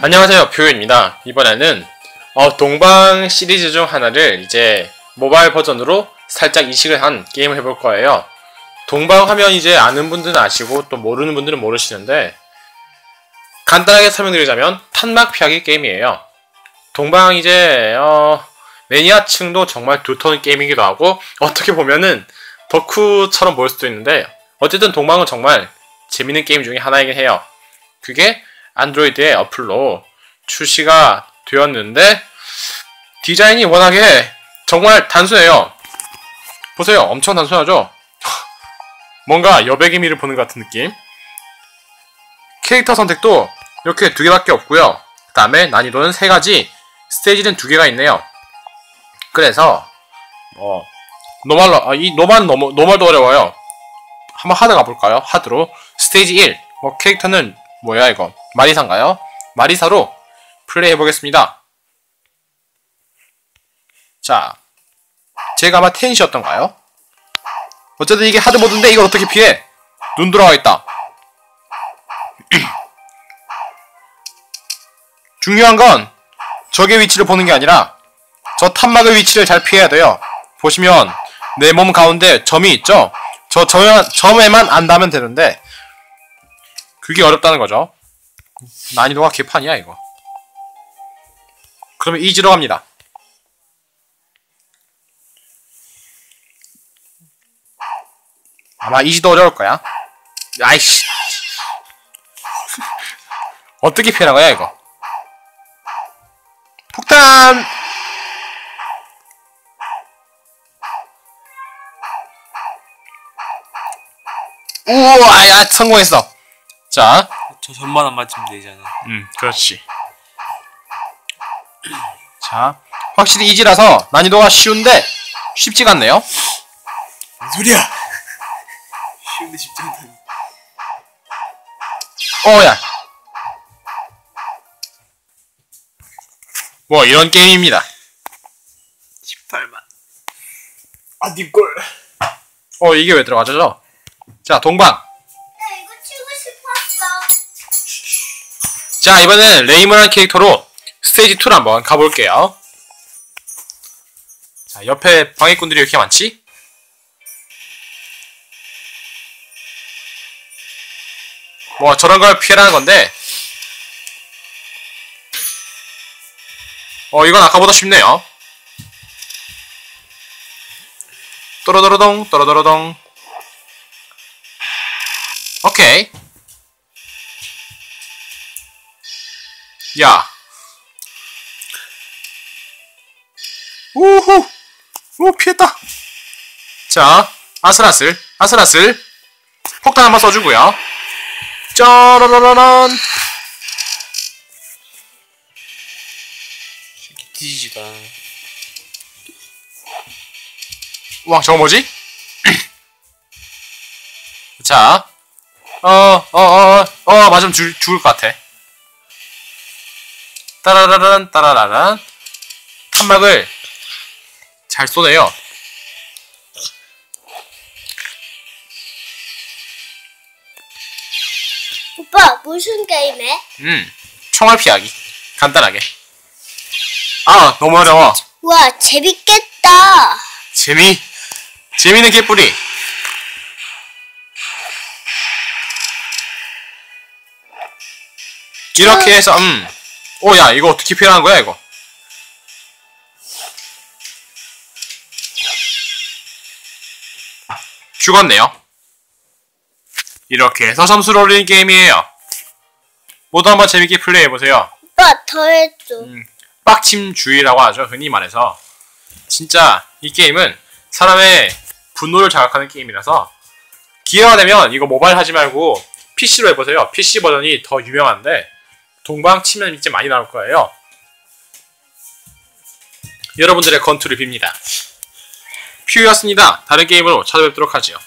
안녕하세요. 뷰입니다. 이번에는 어, 동방 시리즈 중 하나를 이제 모바일 버전으로 살짝 이식을 한 게임을 해볼 거예요. 동방 하면 이제 아는 분들은 아시고 또 모르는 분들은 모르시는데 간단하게 설명드리자면 탄막 피하기 게임이에요. 동방 이제 어, 매니아층도 정말 두터운 게임이기도 하고 어떻게 보면은 덕후처럼 보일 수도 있는데 어쨌든 동방은 정말 재밌는 게임 중에 하나이긴 해요. 그게 안드로이드의 어플로 출시가 되었는데 디자인이 워낙에 정말 단순해요. 보세요. 엄청 단순하죠? 뭔가 여백의 미를 보는 것 같은 느낌. 캐릭터 선택도 이렇게 두 개밖에 없고요. 그 다음에 난이도는 세 가지, 스테이지는 두 개가 있네요. 그래서 어 노말로 아, 이 노말 너무 노말도 어려워요. 한번 하드 가볼까요? 하드로 스테이지 1. 뭐 캐릭터는 뭐야 이거? 마리사인가요? 마리사로 플레이 해보겠습니다. 자, 제가 아마 텐시였던가요? 어쨌든 이게 하드모드인데 이걸 어떻게 피해? 눈 들어가 있다. 중요한 건 적의 위치를 보는 게 아니라 저 탐막의 위치를 잘 피해야 돼요. 보시면 내 몸 가운데 점이 있죠? 저 점에만 안다면 되는데 그게 어렵다는 거죠. 난이도가 개판이야 이거. 그러면 이지로 갑니다. 아마 이지도 어려울 거야. 아이씨. 어떻게 피하는 거야 이거? 폭탄! 우와, 야, 성공했어. 자. 저 전만 안 맞추면 되잖아. 음, 그렇지. 자, 확실히 이지라서 난이도가 쉬운데 쉽지가 않네요. 뭔 소리야? 쉬운데 쉽지 않다니. 어 야. 뭐 이런 게임입니다. 18만. 아, 니 걸. 어 이게 왜 들어가죠? 자 동방. 자 이번에는 레이먼한 캐릭터로 스테이지 2로 한번 가볼게요. 자 옆에 방해꾼들이 이렇게 많지? 뭐 저런 걸 피해라는 건데 어 이건 아까보다 쉽네요. 또로도로동 또로도로동 오케이 야 우후 오 피했다 자 아슬아슬 아슬아슬 폭탄 한번 써주고요 짜라라라란 뒤지다. 와 저거 뭐지? 자 어, 어, 어, 어, 맞으면 죽, 죽을 것 같아. 따라라란, 따라라란. 탄막을 잘 쏘네요. 오빠 무슨 게임해? 음, 총알 피하기. 간단하게. 아, 너무 어려워. 와 재밌겠다. 재미, 재미는 개뿌리. 이렇게 해서, 음. 오, 야, 이거 어떻게 피하는 거야, 이거? 죽었네요. 이렇게 해서 점수를 올리는 게임이에요. 모두 한번 재밌게 플레이해보세요. 오빠 더 해줘. 음. 빡침주의라고 하죠. 흔히 말해서. 진짜 이 게임은 사람의 분노를 자극하는 게임이라서 기회가 되면 이거 모바일 하지 말고 PC로 해보세요. PC 버전이 더 유명한데 동방 치면 이제 많이 나올 거예요. 여러분들의 건투를 빕니다. 퓨였습니다. 다른 게임으로 찾아뵙도록. 더 해줘.